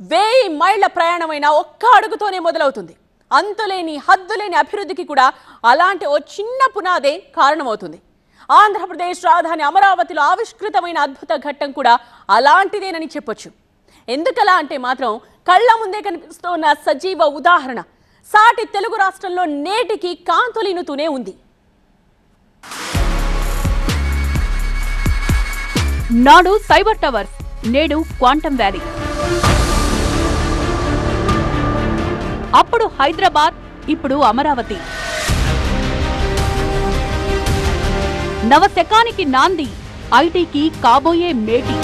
వేయి మైళ్ళ ప్రయాణమైన ఒక్క అడుగుతోనే మొదలవుతుంది. అంతులేని హద్దులేని అభివృద్ధికి కూడా అలాంటి ఓ చిన్న పునాదే కారణమవుతుంది. ఆంధ్రప్రదేశ్ రాజధాని అమరావతిలో ఆవిష్కృతమైన అద్భుత ఘట్టం కూడా అలాంటిదేనని చెప్పొచ్చు. ఎందుకలా అంటే మాత్రం కళ్ళ ముందే కనిపిస్తున్న సజీవ ఉదాహరణ. సాటి తెలుగు రాష్ట్రంలో నేటికి కాంతులినుతూనే ఉంది. నాడు సైబర్ టవర్స్ నేడు క్వాంటం వ్యాలీ. అప్పుడు హైదరాబాద్ ఇప్పుడు అమరావతి. నవశకానికి నాంది ఐటీకి కాబోయే మేటి.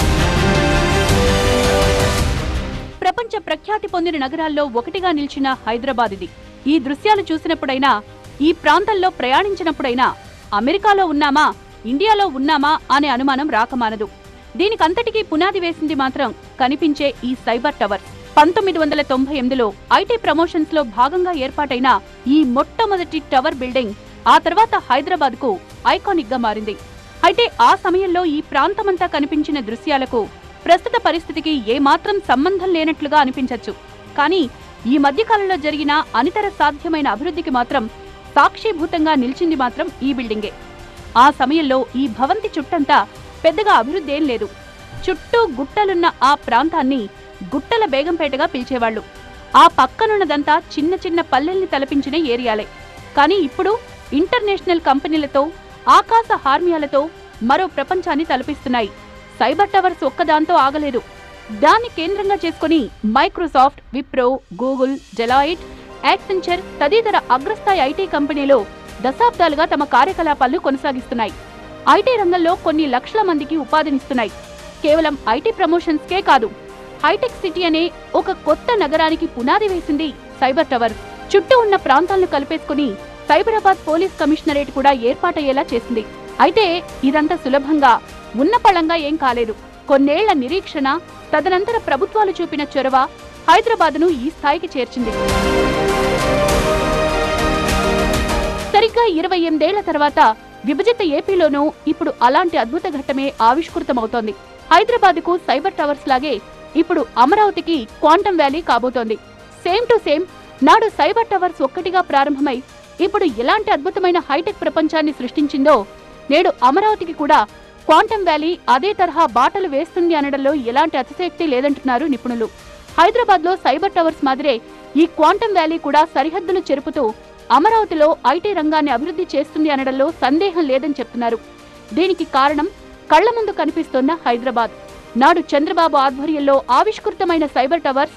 ప్రపంచ ప్రఖ్యాతి పొందిన నగరాల్లో ఒకటిగా నిలిచిన హైదరాబాద్ ఇది ఈ దృశ్యాలు చూసినప్పుడైనా ఈ ప్రాంతంలో ప్రయాణించినప్పుడైనా అమెరికాలో ఉన్నామా ఇండియాలో ఉన్నామా అనే అనుమానం రాకమానదు. దీనికంతటికీ పునాది వేసింది మాత్రం కనిపించే ఈ సైబర్ టవర్ పంతొమ్మిది వందల తొంభై ఎనిమిదిలో ఐటీ ప్రమోషన్స్లో భాగంగా ఏర్పాటైన ఈ మొట్టమొదటి టవర్ బిల్డింగ్ ఆ తర్వాత హైదరాబాద్కు ఐకానిక్గా మారింది. అయితే ఆ సమయంలో ఈ ప్రాంతమంతా కనిపించిన దృశ్యాలకు ప్రస్తుత పరిస్థితికి ఏమాత్రం సంబంధం లేనట్లుగా అనిపించవచ్చు కానీ ఈ మధ్యకాలంలో జరిగిన అనితర సాధ్యమైన అభివృద్ధికి మాత్రం సాక్షిభూతంగా నిలిచింది మాత్రం ఈ బిల్డింగే. ఆ సమయంలో ఈ భవంతి చుట్టంతా పెద్దగా అభివృద్ధి ఏం లేదు. చుట్టూ గుట్టలున్న ఆ ప్రాంతాన్ని గుట్టల బేగంపేటగా పిలిచేవాళ్ళు ఆ పక్కనున్నదంతా చిన్న చిన్న పల్లెల్ని తలపించిన ఏరియాలే. కానీ ఇప్పుడు ఇంటర్నేషనల్ కంపెనీలతో ఆకాశ హార్మియాలతో మరో ప్రపంచాన్ని తలపిస్తున్నాయి. సైబర్ టవర్స్ ఒక్కదాంతో ఆగలేదు. దాన్ని కేంద్రంగా చేసుకుని Microsoft Wipro Google Deloitte Accenture తదితర అగ్రస్థాయి ఐటీ కంపెనీలు దశాబ్దాలుగా తమ కార్యకలాపాలను కొనసాగిస్తున్నాయి. ఐటీ రంగంలో కొన్ని లక్షల మందికి ఉపాధినిస్తున్నాయి. కేవలం ఐటీ ప్రమోషన్స్కే కాదు హైటెక్ సిటీ అనే ఒక కొత్త నగరానికి పునాది వేసింది సైబర్ టవర్. చుట్టూ ఉన్న ప్రాంతాలను కలిపేసుకుని సైబరాబాద్ పోలీస్ కమిషనరేట్ కూడా ఏర్పాటయ్యేలా చేసింది. అయితే ఇదంతా సులభంగా ఉన్నపళంగా ఏం కాలేదు. కొన్నేళ్ళ నిరీక్షణ తదనంతర ప్రభుత్వాలు చూపిన చొరవ హైదరాబాద్ను ఈ స్థాయికి చేర్చింది. సరిగ్గా ఇరవై ఎనిమిదేళ్ళ తర్వాత విభజిత ఏపీలోనూ ఇప్పుడు అలాంటి అద్భుత ఘట్టమే ఆవిష్కృతమవుతోంది. హైదరాబాద్కు సైబర్ టవర్స్ లాగే ఇప్పుడు అమరావతికి క్వాంటం వ్యాలీ కాబోతోంది. సేమ్ టు సేమ్ నాడు సైబర్ టవర్స్ ఒక్కటిగా ప్రారంభమై ఇప్పుడు ఎలాంటి అద్భుతమైన హైటెక్ ప్రపంచాన్ని సృష్టించిందో నేడు అమరావతికి కూడా క్వాంటం వ్యాలీ అదే తరహా బాటలు వేస్తుంది అనడంలో ఎలాంటి అతిశయక్తి లేదంటున్నారు నిపుణులు. హైదరాబాద్లో సైబర్ టవర్స్ మాదిరే ఈ క్వాంటం వ్యాలీ కూడా సరిహద్దులు చెరుపుతూ అమరావతిలో ఐటీ రంగాన్ని అభివృద్ధి చేస్తుంది అనడంలో సందేహం లేదని చెప్తున్నారు. దీనికి కారణం కళ్ళ ముందు కనిపిస్తోన్న హైదరాబాద్. నాడు చంద్రబాబు ఆధ్వర్యంలో ఆవిష్కృతమైన సైబర్ టవర్స్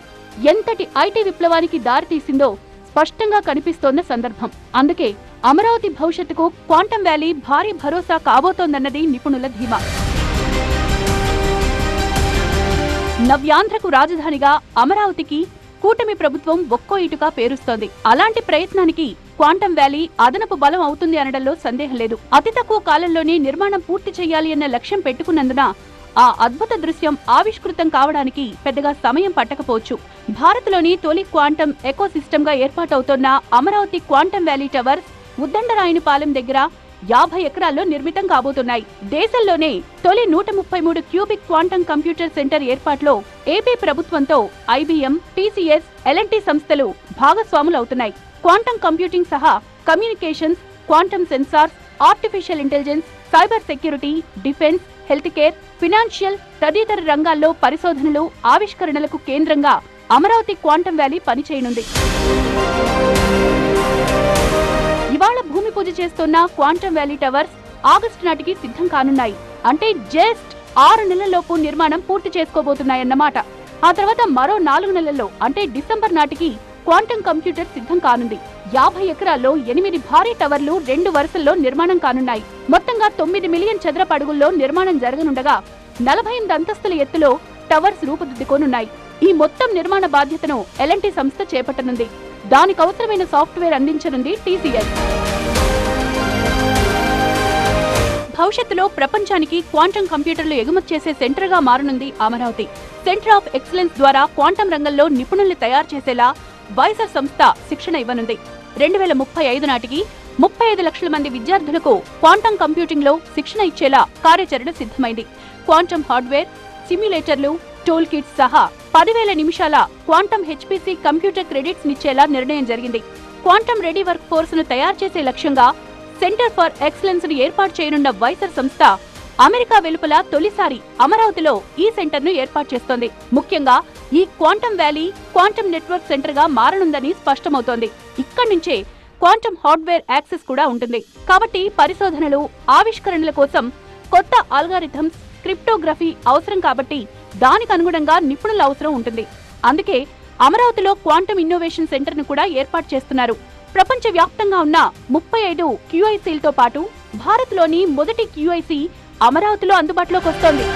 ఎంతటి ఐటీ విప్లవానికి దారితీసిందో స్పష్టంగా కనిపిస్తోన్న సందర్భం. అందుకే అమరావతి భవిష్యత్తుకు క్వాంటం వ్యాలీ భారీ భరోసా కాబోతోందన్నది నిపుణుల ధీమా. నవ్యాంధ్రకు రాజధానిగా అమరావతికి కూటమి ప్రభుత్వం ఒక్కో ఇటుగా పేరుస్తోంది. అలాంటి ప్రయత్నానికి క్వాంటం వ్యాలీ అదనపు బలం అవుతుంది అనడంలో సందేహం లేదు. అతి తక్కువ కాలంలోనే నిర్మాణం పూర్తి చేయాలి అన్న లక్ష్యం పెట్టుకున్నందున ఆ అద్భుత దృశ్యం ఆవిష్కృతం కావడానికి పెద్దగా సమయం పట్టకపోవచ్చు. భారత్లోని తొలి క్వాంటం ఎకోసిస్టమ్గా ఏర్పాటవుతోన్న Amaravati quantum valley tower Uddandarayunipalem దగ్గర యాభై ఎకరాల్లో నిర్మితం కాబోతున్నాయి. దేశంలోనే తొలి నూట ముప్పై మూడు క్యూబిక్ క్వాంటం కంప్యూటర్ సెంటర్ ఏర్పాట్లో ఏపీ ప్రభుత్వంతో IBM TCS L and T సంస్థలు భాగస్వాములవుతున్నాయి. క్వాంటం కంప్యూటింగ్ సహా communications quantum sensors artificial intelligence cyber security defence health care financial తదితర రంగాల్లో పరిశోధనలు ఆవిష్కరణలకు కేంద్రంగా అమరావతి క్వాంటం వ్యాలీ పనిచేయనుంది. ఇవాళ భూమి పూజ చేస్తున్న క్వాంటం వ్యాలీ టవర్స్ ఆగస్టు నాటికి సిద్ధం కానున్నాయి. అంటే జస్ట్ ఆరు నెలల్లోపు నిర్మాణం పూర్తి చేసుకోబోతున్నాయన్నమాట. ఆ తర్వాత మరో నాలుగు నెలల్లో అంటే డిసెంబర్ నాటికి క్వాంటం కంప్యూటర్ సిద్ధం కానుంది. యాభై ఎకరాల్లో ఎనిమిది భారీ టవర్లు రెండు వరుసల్లో నిర్మాణం కానున్నాయి. మొత్తంగా తొమ్మిది మిలియన్ చదరపు అడుగుల్లో నిర్మాణం జరగనుండగా నలభై ఎనిమిది అంతస్తుల ఎత్తులో టవర్స్ రూపుదిద్దుకోనున్నాయి. ఈ మొత్తం నిర్మాణ బాధ్యతను ఎల్ఎన్టీ సంస్థ చేపట్టనుంది. దానికి అవసరమైన సాఫ్ట్వేర్ అందించనుంది టీసీఎస్ భవిష్యత్తులో ప్రపంచానికి క్వాంటం కంప్యూటర్లు ఎగుమతి చేసే సెంటర్గా మారనుంది అమరావతి. సెంటర్ ఆఫ్ ఎక్సలెన్స్ ద్వారా క్వాంటం రంగంలో నిపుణుల్ని తయారు చేసేలా వైజర్ సంస్థ శిక్షణ ఇవ్వనుంది. రెండు వేల ముప్పై ఐదు నాటికి ముప్పై ఐదు లక్షల మంది విద్యార్థులకు క్వాంటం కంప్యూటింగ్లో శిక్షణ ఇచ్చేలా కార్యాచరణ సిద్ధమైంది. Quantum hardware simulators tool kits సహా పదివేల నిమిషాల క్వాంటం హెచ్పిసి కంప్యూటర్ క్రెడిట్స్ నిచ్చేలా నిర్ణయం జరిగింది. క్వాంటం రెడీ వర్క్ ఫోర్స్ను తయారు చేసే లక్ష్యంగా సెంటర్ ఫర్ ఎక్సలెన్స్ను ఏర్పాటు చేయనున్న వైసర్ సంస్థ అమెరికా వెలుపల తొలిసారి అమరావతిలో ఈ సెంటర్ను ఏర్పాటు చేస్తోంది. ముఖ్యంగా ఈ క్వాంటమ్ వ్యాలీ క్వాంటం నెట్వర్క్ సెంటర్గా మారనుందని స్పష్టమవుతోంది. ఇక్కడి నుంచే క్వాంటం హార్డ్వేర్ యాక్సెస్ కూడా ఉంటుంది. కాబట్టి పరిశోధనలు ఆవిష్కరణల కోసం కొత్త ఆల్గారిథమ్స్ క్రిప్టోగ్రఫీ అవసరం కాబట్టి దానికి అనుగుణంగా నిపుణుల అవసరం ఉంటుంది. అందుకే అమరావతిలో క్వాంటమ్ ఇన్నోవేషన్ సెంటర్ను కూడా ఏర్పాటు చేస్తున్నారు. ప్రపంచ వ్యాప్తంగా ఉన్న ముప్పై ఐదు క్యూఐసీలతో పాటు భారత్లోని మొదటి క్యూఐసీ అమరావతిలో అందుబాటులోకి వస్తోంది.